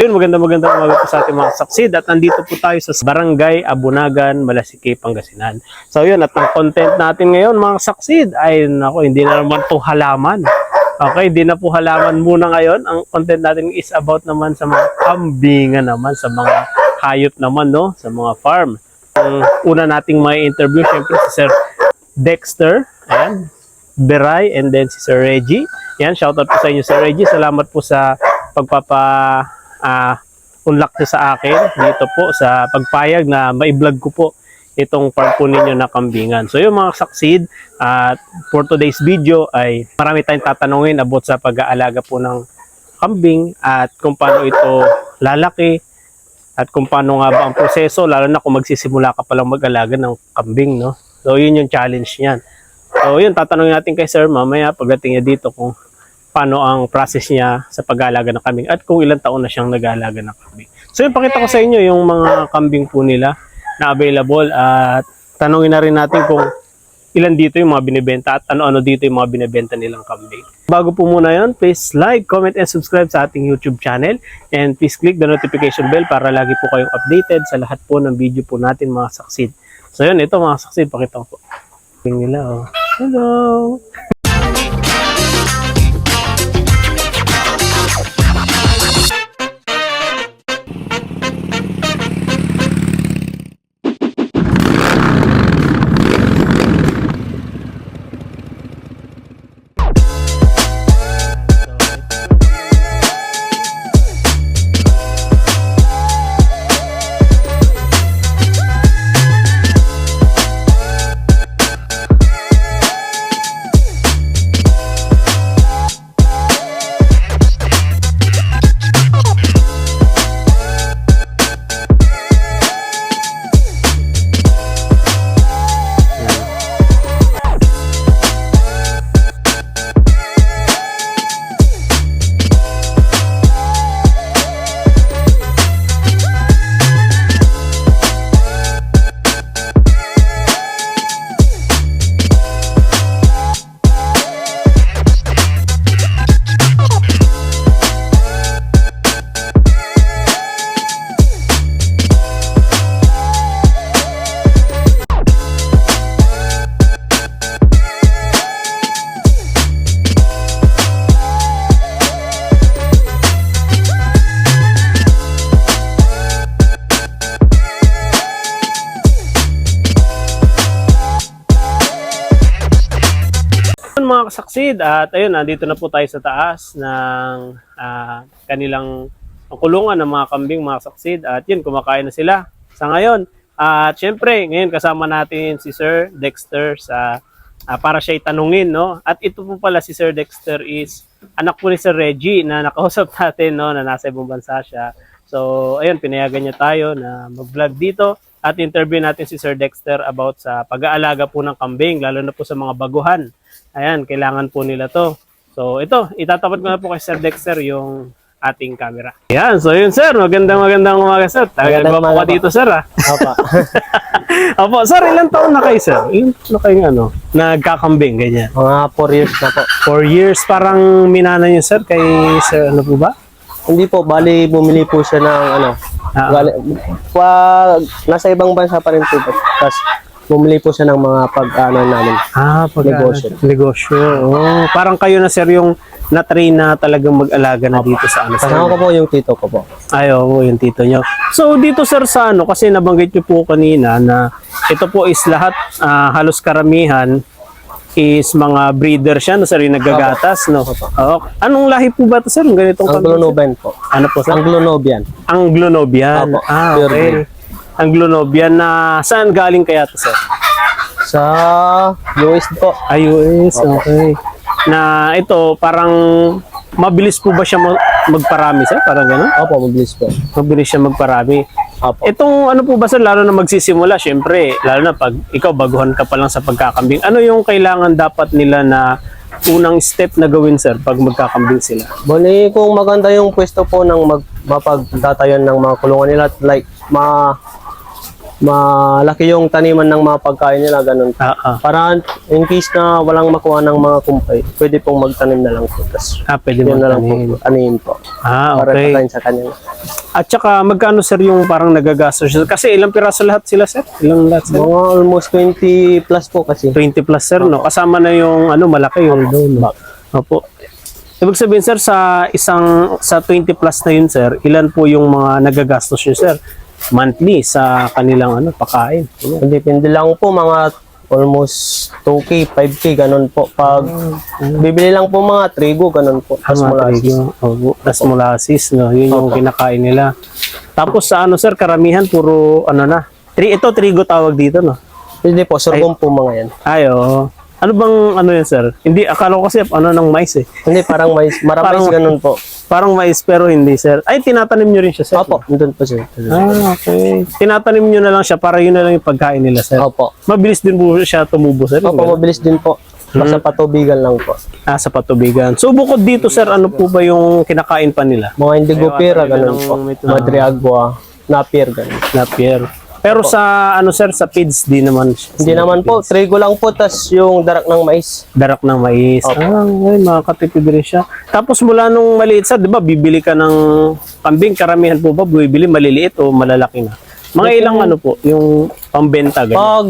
Yun, maganda maganda umaga po sa ating mga saksid at nandito po tayo sa Barangay Abunagan, Malasiki, Pangasinan. So yun, at ang content natin ngayon mga saksid ay nako, hindi na naman to halaman. Okay, hindi na po halaman muna ngayon. Ang content natin is about naman sa mga kambingan naman, sa mga hayop naman, no? Sa mga farm. Ang una nating may interview, syempre si Sir Dexter, ayan, Beray, and then si Sir Reggie. Yan, shoutout po sa inyo Sir Reggie. Salamat po sa pagpapa ah unlock sa akin dito po sa pagpayag na mai-vlog ko po itong farm po ninyo na kambingan. So yung mga succeed at for today's video ay marami tayong tatanungin about sa pag-aalaga po ng kambing at kung paano ito lalaki at kung paano nga ba ang proseso lalo na kung magsisimula ka palang mag-alaga ng kambing no. So yun yung challenge niyan. So yun tatanungin natin kay sir mamaya pagdating niya dito kung paano ang process niya sa pag-aalaga ng kambing at kung ilang taon na siyang nag-aalaga ng kambing. So yung pakita ko sa inyo yung mga kambing po nila na available at tanungin na rin natin kung ilan dito yung mga binibenta at ano-ano dito yung mga binibenta nilang kambing. Bago po muna yon, please like, comment, and subscribe sa ating YouTube channel and please click the notification bell para lagi po kayong updated sa lahat po ng video po natin mga saksid. So yun, ito mga saksid, pakita ko po. Nila, oh. Hello! Kasaksid at ayun nandito na po tayo sa taas ng ah, kanilang kulungan ng mga kambing mga saksid. At yun kumakain na sila sa ngayon. At syempre ngayon kasama natin si Sir Dexter sa ah, para siya itanungin no? At ito po pala si Sir Dexter is anak po ni Sir Reggie na nakausap natin no? Na nasa ibang bansa siya. So ayun pinayagan niya tayo na mag-vlog dito at interview natin si Sir Dexter about sa pag-aalaga po ng kambing lalo na po sa mga baguhan Ayan, kailangan po nila to. So, ito, itatapat ko na po kay Sir Dexter yung ating camera. Ayan, so yun sir, magandang magandang umaga sir. Tagal Magandang ba po umaga ka dito sir ah? Opo. Opo, sir, ilang taon na kayo sir? Ilang taon na kayo ano, nagkakambing, ganyan? Mga 4 years na po. Four years, parang minana niyo sir kay sir ano po ba? Hindi po, bali bumili po siya ng ano. Ah. Bali, pag nasa ibang bansa pa rin po. Tapos bumili po siya ng mga pag-ano namin. Ah, pag Negosyo. Negosyo. Oh, parang kayo na sir yung na-train na talagang mag-alaga na dito sa ano. Kasama ko po yung tito ko po. Ay, oo, yung tito nyo. So, dito sir sa ano, kasi nabanggit nyo po kanina na ito po is lahat, ah, halos karamihan is mga breeder siya, no, sir, yung nagagatas, no? Oo. Anong lahi po ba ito, sir? Ganitong? Anglo-Nobian po. Ano po, sir? Anglo-Nobian. Anglo-Nobian. Opo, Ah, okay. breed. Anglo-Nobian na saan galing kaya to, sir? Sa US po. ayos, okay. Na ito, parang mabilis po ba siya mag- magparami, sir? Parang gano'n? Opo, mabilis po. Mabilis siya magparami. Opo. Itong ano po ba sir, lalo na magsisimula, syempre, lalo na pag ikaw baguhan ka pa lang sa pagkakambing, ano yung kailangan dapat nila na unang step na gawin sir pag magkakambing sila? Bali, kung maganda yung pwesto po ng mag, mapagtatayan ng mga kulungan nila, like, ma, malaki yung taniman ng mga pagkain nila, ganun. Ah, ah. Para in case na walang makuha ng mga kumpay, pwede pong magtanim na lang po. Tapos Ah, pwede yun na lang magtanim. po, anihin po. Ah, Para okay. patayin sa kanila. At saka magkano sir yung parang nagagastos siya? Kasi ilang piraso lahat sila sir? Ilang lahat sir? Mga almost 20 plus po kasi. 20 plus sir, no? Kasama na yung ano, malaki yung doon. Opo. Ibig sabihin sir, sa isang, sa 20 plus na yun sir, ilan po yung mga nagagastos nyo sir? Monthly sa kanilang ano, pakain. Depende lang po mga almost 2K, 5K, ganun po. Pag bibili lang po mga trigo, ganun po. Opo. Tapos molasses, no? Yun yung kinakain nila. Tapos sa ano sir, karamihan puro ano na. Tri ito trigo tawag dito, no? Hindi po, sorghum po mga yan. Ay, oo. Ano bang ano yan, sir? Hindi, akala ko kasi ano ng mais eh. Hindi, parang mais, maramais Parang- ganun po. Parang mais pero hindi, sir. Ay, tinatanim nyo rin siya, sir. Opo, nandun po sir. Ah, okay. Tinatanim nyo na lang siya para yun na lang yung pagkain nila, sir. Opo. Mabilis din po siya tumubo, sir. Opo, mabilis din po. Hmm. patubigan lang po. Ah, sa patubigan. So, bukod dito, sir, ano po ba yung kinakain pa nila? Mga indigo pera, ganun po. may- Madre agua, napier, ganun. Napier. Pero sa, ano, sir, sa feeds, di naman. Hindi naman po, trigo lang po, tas yung darak ng mais. Darak ng mais. Opo. Ah, okay, makakatipid rin siya. Tapos mula nung maliit sir, di ba, bibili ka ng kambing, karamihan po ba, bibili maliliit o malalaki na? Mga ilang ano po, yung pambenta, ganyan. Pag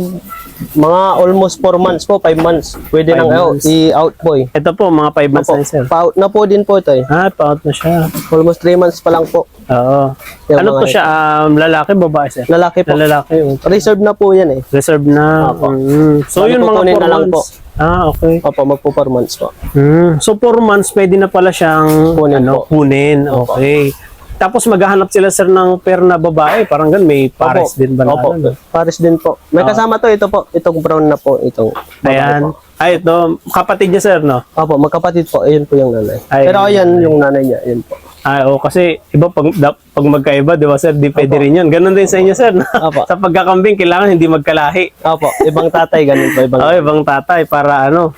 mga almost 4 months po, 5 months, pwede Five nang out, months. i-out po eh. Ito po, mga 5 months Po, na sir. pa-out na po din po ito eh. Ah, pa-out na siya. Almost 3 months pa lang po. Oo. Yung Ano to siya? Um, lalaki, babae, sir? Lalaki po. Lalaki. oh. Reserve na po yan eh. Reserve na. Opo. Mm. So, Bali, yun mga kukunin 4 na lang months. Ah, okay. Opo, magpo 4 months po. Mm. So, 4 months, pwede na pala siyang Kunin ano, po. kunin. Okay. Tapos maghahanap sila sir ng pair na babae. Parang gan may pares Opo. din ba na Opo, ano? pares din po. May kasama to, ito po. Itong brown na po, itong babae Ayan. po. Ay, ito. Kapatid niya, sir, no? Opo, magkapatid po. Ayun po yung nanay. Ay, Pero ayan yung nanay niya. Ayun po. Ay, oh, kasi iba pag, da, pag magkaiba, di ba, sir? Di pwede rin yun. Ganon din sa inyo, sir. no? Opo. sa pagkakambing, kailangan hindi magkalahi. Opo, ibang tatay, ganun po. Ibang... Oh, ibang tatay para ano.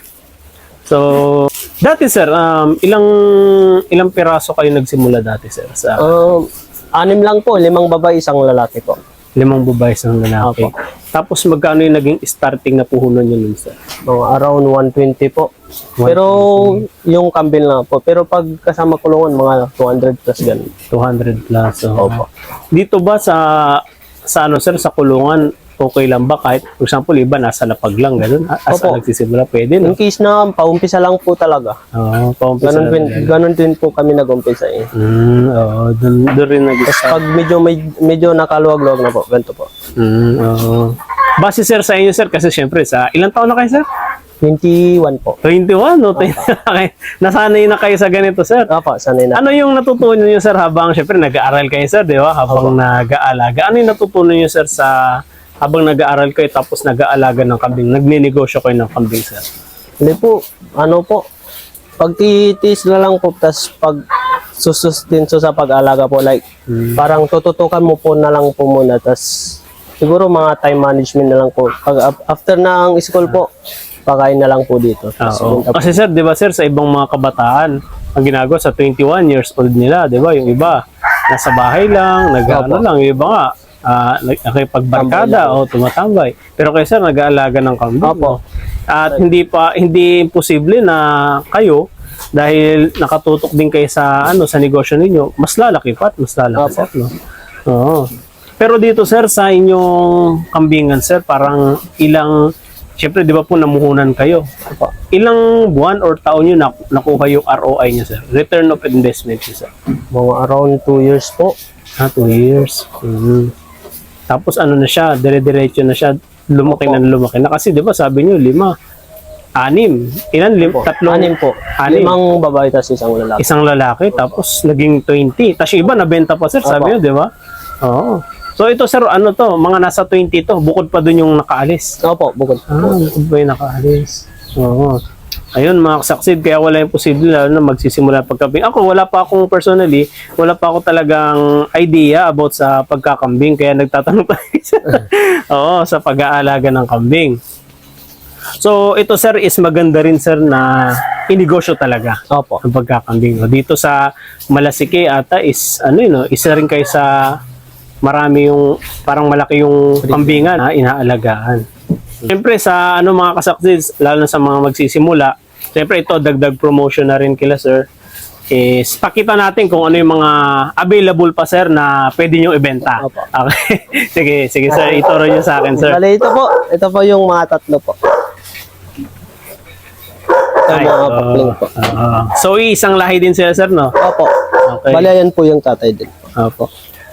So, dati, sir, um, ilang ilang piraso kayo nagsimula dati, sir? Sa Um, anim lang po, limang babae, isang lalaki po. limang babae sa lalaki. Opo. Tapos, magkano yung naging starting na puhunan nyo nun, sir? Mga around 120 po. Pero yung kambing lang po. Pero pag kasama kulungan, mga 200 plus ganun. 200 plus. oh. Opo. Dito ba sa sa ano sir sa kulungan okay lang ba kahit for example iba nasa lapag lang ganun A- asa Opo. nagsisimula pwede no In case na paumpisa lang po talaga. oo paumpisa Ganun, din, ganun din po kami nag-umpisa eh. mm oo dun, dun rin nag Pag medyo, may, medyo nakaluwag-luwag na po, ganito po. mm oo base sir sa inyo sir kasi syempre sa ilang taon na kayo sir 21 po. 21 no Okay. nasanay na kayo sa ganito sir Opo, sanay na. ano yung natutunan niyo sir habang syempre nag-aaral kayo sir di ba habang nag-aalaga ano yung natutunan niyo sir sa habang nag-aaral kayo tapos nag-aalaga ng kambing nagnenegosyo kayo ng kambing sir Hindi po, ano po, pag titis na lang po, tas pag susustinso sa pag-alaga po, like, parang tututukan mo po na lang po muna, tas siguro mga time management na lang po. Pag af- after ng school po, pakain na lang po dito. Punta po. Kasi sir, 'di ba sir, sa ibang mga kabataan, ang ginagawa sa 21 years old nila, 'di ba? Yung iba nasa bahay lang, nag-ano Opo. lang, yung iba nga nag- nakipagbarkada o tumatambay. Pero kayo sir, nag-aalaga ng kambing. Opo. no? At hindi pa hindi imposible na kayo dahil nakatutok din kayo sa ano sa negosyo ninyo, mas lalaki pa at mas lalaki Opo. no? Oo. Pero dito sir sa inyong kambingan sir, parang ilang Siyempre, di ba po namuhunan kayo? Opo. Ilang buwan or taon nyo nak- nakuha yung ROI nyo, sir? Return of investment nyo, sir? Mga around 2 years po. Ah, two years. Mhm. Tapos ano na siya, dire-diretso na siya, lumaki na lumaki na. Kasi di ba sabi nyo, lima, anim. Ilan? Lim, tatlong, Anim po. Anim. Limang babae, tas isang lalaki. Isang lalaki, tapos naging 20. Tapos yung iba, nabenta pa, sir. Sabi Opo. nyo, di ba? Oo. So ito, sir, ano to? Mga nasa 20 to. Bukod pa dun yung nakaalis. Opo, bukod. Ah, bukod ba yung nakaalis? Oo. Ayun, mga kasaksid, kaya wala yung posible lalo na magsisimula pagkambing. Ako, wala pa akong personally, wala pa ako talagang idea about sa pagkakambing, kaya nagtatanong pa Oo, sa pag-aalaga ng kambing. So, ito sir is maganda rin sir na inegosyo talaga Opo. ang pagkakambing. Dito sa Malasike ata is ano yun, no? isa rin kayo sa marami yung parang malaki yung kambingan na inaalagaan. Siyempre sa ano mga kasaksid, lalo na sa mga magsisimula, siyempre ito dagdag promotion na rin kila sir. Is pakita natin kung ano yung mga available pa sir na pwede nyo ibenta. Opo. Okay. sige, sige sir, ituro nyo sa akin sir. Bale, ito po. Ito po yung mga tatlo po. Ito Ay, mga ito. pakling po. Oo. so isang lahi din sila sir no? Opo. Okay. Bale, yan po yung tatay din. Opo.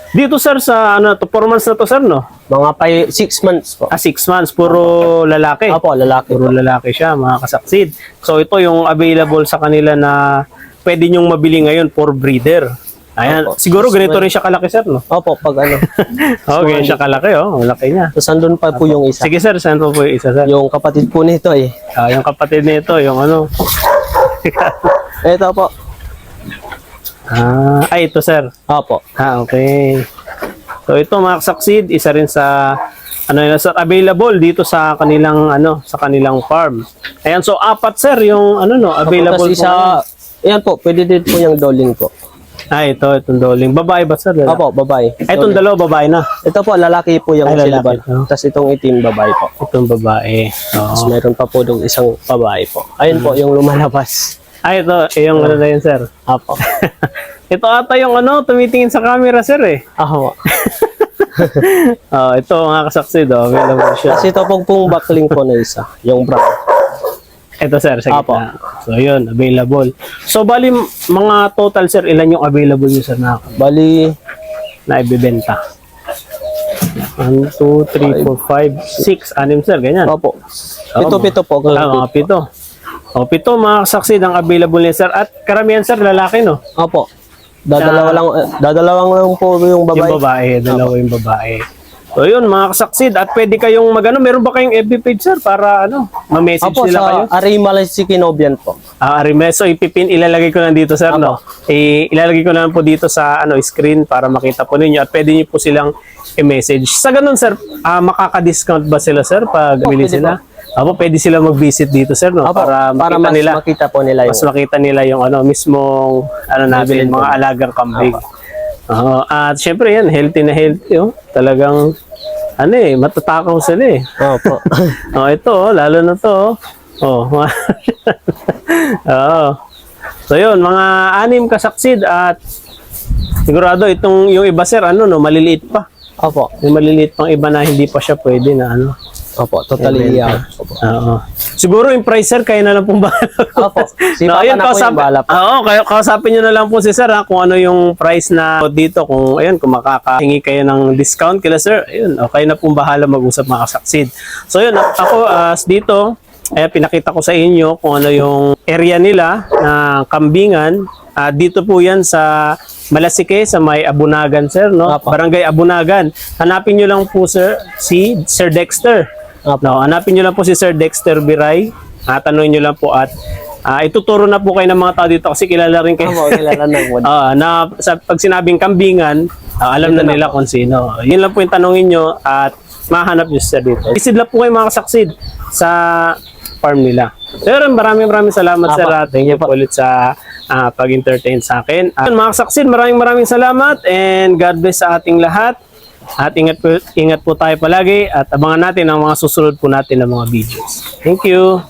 Dito sir sa ano to, four months na to sir no? Mga 6 months po. Ah, six months, puro lalaki. Opo, lalaki. Puro lalaki siya, mga kasaksid. So ito yung available sa kanila na pwede nyong mabili ngayon for breeder. Ayan, Opo. siguro ganito rin siya kalaki sir, no? Opo, pag ano. Ganyan siya kalaki, oh. Laki niya. Tapos andun pa po yung isa. Sige sir, saan po po yung isa sir? Yung kapatid po nito eh. Ah, yung kapatid nito, yung ano. Ito po. Ah, ay, ito sir. Opo. Ah, okay. So ito mga kasaksid, isa rin sa ano yun, sir, available dito sa kanilang ano, sa kanilang farm. Ayan, so apat sir yung ano no, available Tapos po isa, ngayon. yan po, pwede din po yung doling po. Ah, ito, itong doling. Babae ba sir? Lalaki? Opo, babae. Ay, itong dalawa babae na. Ito po, lalaki po yung Ay, silver. to. Tapos itong itim, babae po. Itong babae. Tapos Oo. meron pa po dong isang babae po. Ayun po, yung lumalabas. Ay, ito, eh, yung ano na yun, sir. Opo. ito ata yung ano, tumitingin sa camera, sir, eh. Ako. Oh, ito, mga kasaksid, oh. Available siya. Kasi ito pong pong backling po na isa, yung brown. Ito, sir, sa Apo. gitna. So, yun, available. So, bali, mga total, sir, ilan yung available nyo, sir, na, Bali, na ibibenta? 1, 2, 3, 4, 5, 6, 6, sir, ganyan. opo. Pito-pito po. Ah, mga pito. O, pito, mga kasaksid, ang available niya, sir. At karamihan, sir, lalaki, no? Opo. Dadalawa lang, eh, dadalawang lang po yung babae. Yung babae, dalawa yung babae. So yun, mga kasaksid. At pwede kayong magano, meron ba kayong FB page sir para ano, ma-message Opo, sila kayo? sa Arimal Sikinobian po. Ah, Arime. So ipipin, ilalagay ko lang dito sir, no? I, ilalagay ko lang po dito sa ano screen para makita po ninyo at pwede niyo po silang i-message. Sa ganun sir, ah, makaka-discount ba sila sir pag bili pwede sila? Apo, pwede sila mag-visit dito sir, no? Opo, para makita mas nila. makita po nila mas yung... makita nila yung ano mismong ano natin mga ko. alagang kambing. Oo, at syempre yan healthy na healthy oh. Talagang ano eh matatakaw sila eh. Opo. Oh, ito oh, lalo na to. Oh. Oh. Oo. So yun, mga anim kasaksid at sigurado itong yung iba sir ano no maliliit pa. Opo. Yung maliliit pang iba na hindi pa siya pwede na ano. Opo, totally yeah. Opo. Oo. Siguro yung price sir, kaya na lang pong bahala. Opo. Si Papa ayun, na po yung bahala po. Oo, kaya kausapin nyo na lang po si sir ha, kung ano yung price na dito. Kung, ayun, kung makakahingi kayo ng discount kila sir, ayun, okay na pong bahala mag-usap mga kasaksid. So yun, ako as dito, eh, pinakita ko sa inyo kung ano yung area nila na kambingan. Ah, dito po yan sa Malasike, sa may Abunagan, sir, no? Barangay Abunagan. Hanapin nyo lang po, sir, si Sir Dexter. Opo. No, hanapin nyo lang po si Sir Dexter Biray. Ah, tanungin nyo lang po at ah, ituturo na po kayo ng mga tao dito kasi kilala rin kayo. Opo, kilala ng word. Ah, na sa pag sinabing kambingan, ah, alam na nila kung sino. Yun lang po yung tanongin nyo at mahanap nyo siya dito. Visit lang po kayo mga kasaksid sa farm nila. Sir, maraming maraming salamat Apo, sir at thank you po ulit sa ah, pag-entertain sa akin. At mga kasaksid, maraming maraming salamat and God bless sa ating lahat. At ingat po, ingat po tayo palagi at abangan natin ang mga susunod po natin ng mga videos. Thank you.